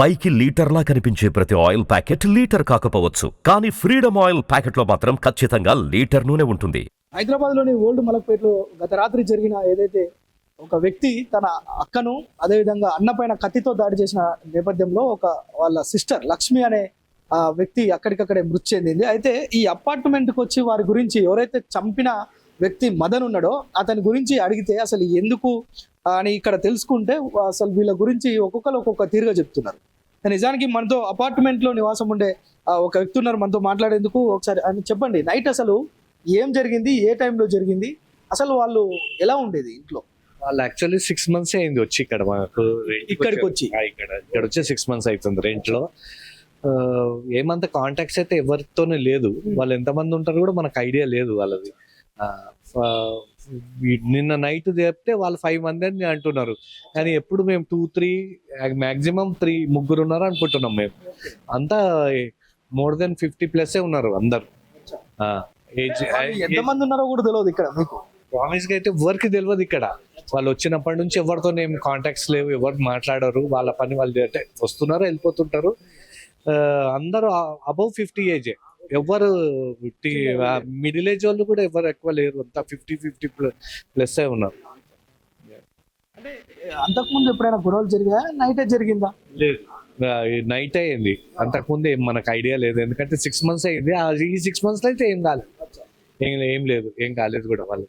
పైకి లీటర్లా కనిపించే ప్రతి ఆయిల్ ప్యాకెట్ లీటర్ కాకపోవచ్చు. కానీ ఫ్రీడమ్ ఆయిల్ ప్యాకెట్లో మాత్రం ఖచ్చితంగా లీటర్ నూనె ఉంటుంది. హైదరాబాద్లోని ఓల్డ్ మలక్పేటలో గత రాత్రి జరిగిన ఏదైతే ఒక వ్యక్తి తన అక్కను అదేవిధంగా అన్న పైన కత్తితో దాడి చేసిన నేపథ్యంలో ఒక వాళ్ళ సిస్టర్ లక్ష్మి అనే ఆ వ్యక్తి అక్కడికక్కడే మృతి చెందింది. అయితే ఈ అపార్ట్మెంట్కి వచ్చి వారి గురించి ఎవరైతే చంపిన వ్యక్తి మదన్ ఉన్నాడో అతని గురించి అడిగితే అసలు ఎందుకు అని ఇక్కడ తెలుసుకుంటే అసలు వీళ్ళ గురించి ఒక్కొక్కరు ఒక్కొక్క తీరుగా చెప్తున్నారు. నిజానికి మనతో అపార్ట్మెంట్లో నివాసం ఉండే ఒక వ్యక్తి ఉన్నారు మనతో మాట్లాడేందుకు ఒకసారి అని చెప్పండి. నైట్ అసలు ఏం జరిగింది? ఏ టైంలో జరిగింది? అసలు వాళ్ళు ఎలా ఉండేది ఇంట్లో? వాళ్ళు యాక్చువల్లీ సిక్స్ మంత్స్ అయింది వచ్చి ఇక్కడ మాకు. ఇక్కడికి. వచ్చి? ఇక్కడ ఇక్కడ వచ్చి సిక్స్ మంత్స్ అవుతుంది రెంట్లో ఆ, ఏమంత కాంటాక్ట్స్ అయితే ఎవరితోనే లేదు. వాళ్ళు ఎంతమంది ఉంటారు కూడా మనకు ఐడియా లేదు వాళ్ళది. నిన్న నైట్ చెప్తే వాళ్ళు ఫైవ్ మంది అని అంటున్నారు. కానీ ఎప్పుడు మేము టూ త్రీ మాక్సిమం త్రీ ముగ్గురు ఉన్నారు అనుకుంటున్నాం మేము. అంతా మోర్ దెన్ ఫిఫ్టీ ప్లస్ ఉన్నారు అందరు. ఎంతమంది ఉన్నారో కూడా తెలియదు ఇక్కడ మీకు. ప్రామిస్గా అయితే ఎవరికి తెలియదు ఇక్కడ. వాళ్ళు వచ్చినప్పటి నుంచి ఎవరితో ఏం కాంటాక్ట్స్ లేవు ఎవరు మాట్లాడరు వాళ్ళ పని వాళ్ళు అంటే వస్తున్నారు వెళ్ళిపోతుంటారు. అందరూ అబౌవ్ ఫిఫ్టీ ఏజ్ ఎవరు మిడిల్ ఏజ్ వాళ్ళు కూడా ఎవరు ఎక్కువ లేరు. అంతా ఫిఫ్టీ ఫిఫ్టీ ప్లస్ ఉన్నారు. అంటే అంతకుముందు ఎప్పుడైనా గొడవలు జరిగా నైటే జరిగిందా? లేదు. నైట్ అయింది. అంతకుముందు ఏం మనకు ఐడియా లేదు. ఎందుకంటే సిక్స్ మంత్స్ అయింది. ఈ సిక్స్ మంత్స్లో అయితే ఏం కాలేదు ఏం ఏం లేదు. ఏం కాలేదు కూడా వాళ్ళు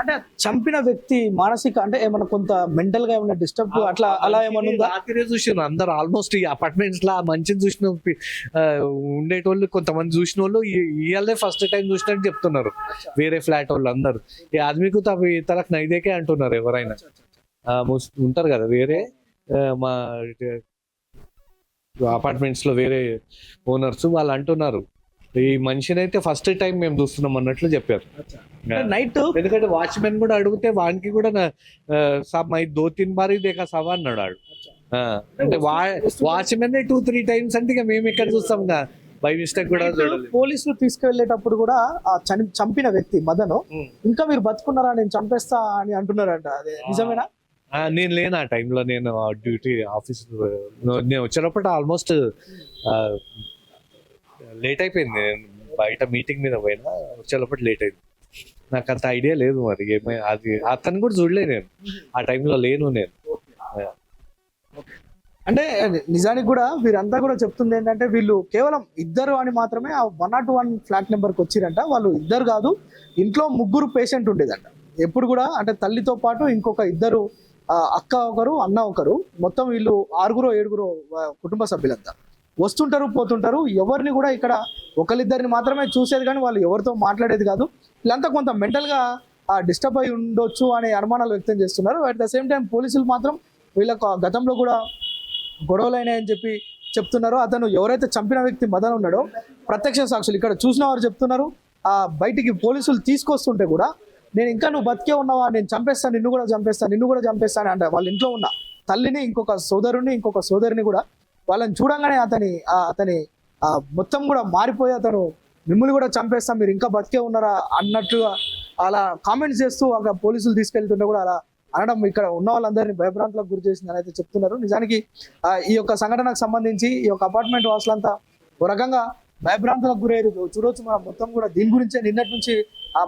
అంటే చంపిన వ్యక్తి మానసిక అంటే ఏమైనా కొంత మెంటల్గా ఏమైనా డిస్టర్బ్ అట్లా అలా ఏమైనా ఉందా? రాత్రి చూసిన అందరు ఆల్మోస్ట్ ఈ అపార్ట్మెంట్స్ లా మంచిగా చూసిన ఉండేటోళ్ళు కొంతమంది చూసిన వాళ్ళు ఇవాళే ఫస్ట్ టైం చూసినట్టు చెప్తున్నారు. వేరే ఫ్లాట్ వాళ్ళు అందరు. ఈ ఆద్మీకు తవి తనకు నైదేకే అంటున్నారు ఎవరైనా. ఉంటారు కదా వేరే మా అపార్ట్మెంట్స్లో వేరే ఓనర్స్ వాళ్ళు అంటున్నారు. ఈ మనిషిని అయితే ఫస్ట్ టైం మేము చూస్తున్నాం అన్నట్లు చెప్పారు. నైట్ ఎందుకంటే వాచ్మెన్ కూడా అడిగితే వానికి కూడా మై దో తిన్ బారీ దేకా సవా అన్నాడు అంటే వాచ్మెన్ టూ త్రీ టైమ్స్ అంటే ఇక మేము ఎక్కడ చూస్తాం కదా బై మిస్టేక్ కూడా పోలీసులు తీసుకువెళ్ళేటప్పుడు కూడా ఆ చని- చంపిన వ్యక్తి మదను ఇంకా మీరు బతుకున్నారా నేను చంపేస్తా అని అంటున్నారంట. అదే నిజమేనా? నేను లేను ఆ టైంలో నేను డ్యూటీ ఆఫీస్ నేను వచ్చేటప్పుడు ఆల్మోస్ట్ లేట్ అయిపోయింది. నేను బయట మీటింగ్ మీద పోయినా వచ్చేటప్పుడు లేట్ అయింది. నాకు అంత ఐడియా లేదు మరి ఏమై అది అతను కూడా చూడలే నేను. ఆ టైంలో లేను నేను. అంటే నిజానికి కూడా వీరంతా కూడా చెప్తుంది ఏంటంటే వీళ్ళు కేవలం ఇద్దరు అని మాత్రమే ఆ వన్ నాట్ వన్ ఫ్లాట్ నెంబర్కి వచ్చిరంట. వాళ్ళు ఇద్దరు కాదు ఇంట్లో ముగ్గురు పేషెంట్ ఉండేదంట. ఎప్పుడు కూడా అంటే తల్లితో పాటు ఇంకొక ఇద్దరు అక్క ఒకరు అన్న ఒకరు. మొత్తం వీళ్ళు ఆరుగురు ఏడుగురు కుటుంబ సభ్యులంతా. వస్తుంటారు పోతుంటారు. ఎవరిని కూడా ఇక్కడ ఒకరిద్దరిని మాత్రమే చూసేది కానీ వాళ్ళు ఎవరితో మాట్లాడేది కాదు. వీళ్ళంతా కొంత మెంటల్గా డిస్టర్బ్ అయి ఉండొచ్చు అనే అనుమానాలు వ్యక్తం చేస్తున్నారు. అట్ ద సేమ్ టైం పోలీసులు మాత్రం వీళ్ళకు ఆ గతంలో కూడా గొడవలు అయినాయని చెప్పి చెప్తున్నారు. అతను ఎవరైతే చంపిన వ్యక్తి మదన్ ఉన్నాడో ప్రత్యక్ష సాక్షులు ఇక్కడ చూసిన వారు చెప్తున్నారు. ఆ బయటికి పోలీసులు తీసుకొస్తుంటే కూడా నేను ఇంకా నువ్వు బతికే ఉన్నావా? నేను చంపేస్తాను నిన్ను కూడా చంపేస్తాను నిన్ను కూడా చంపేస్తాను అంటే వాళ్ళ ఇంట్లో ఉన్న తల్లిని ఇంకొక సోదరుని ఇంకొక సోదరిని కూడా వాళ్ళని చూడంగానే అతని అతని మొత్తం కూడా మారిపోయి అతను మిమ్మల్ని కూడా చంపేస్తాం మీరు ఇంకా బతికే ఉన్నారా అన్నట్టుగా అలా కామెంట్స్ చేస్తూ అక్కడ పోలీసులు తీసుకెళ్తుంటే కూడా అలా అనడం ఇక్కడ ఉన్న వాళ్ళందరినీ భయభ్రాంతులకు గురి చేసిందని అయితే చెప్తున్నారు. నిజానికి ఈ యొక్క సంఘటనకు సంబంధించి ఈ యొక్క అపార్ట్మెంట్ వాసులంతా ఒక రకంగా భయభ్రాంతులకు గురయ్యారు. చూడొచ్చు మనం మొత్తం కూడా దీని గురించే నిన్నటి నుంచి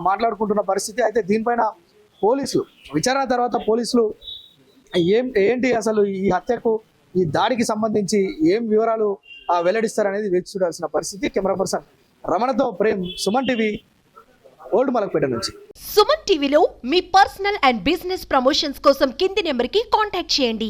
మాట్లాడుకుంటున్న పరిస్థితి. అయితే దీనిపైన పోలీసులు విచారణ తర్వాత పోలీసులు ఏం ఏంటి అసలు ఈ హత్యకు ఈ దాడికి సంబంధించి ఏం వివరాలు ఆ, వెల్లడిస్తారనేది వేచి చూడాల్సిన పరిస్థితి. కెమెరా పర్సన్ రమణతో ప్రేమ్ సుమన్ టీవీ ఓల్డ్ మలక్పేట నుంచి. సుమన్ టీవీలో మీ పర్సనల్ అండ్ బిజినెస్ ప్రమోషన్స్ కోసం కింది నెంబర్కి కాంటాక్ట్ చేయండి.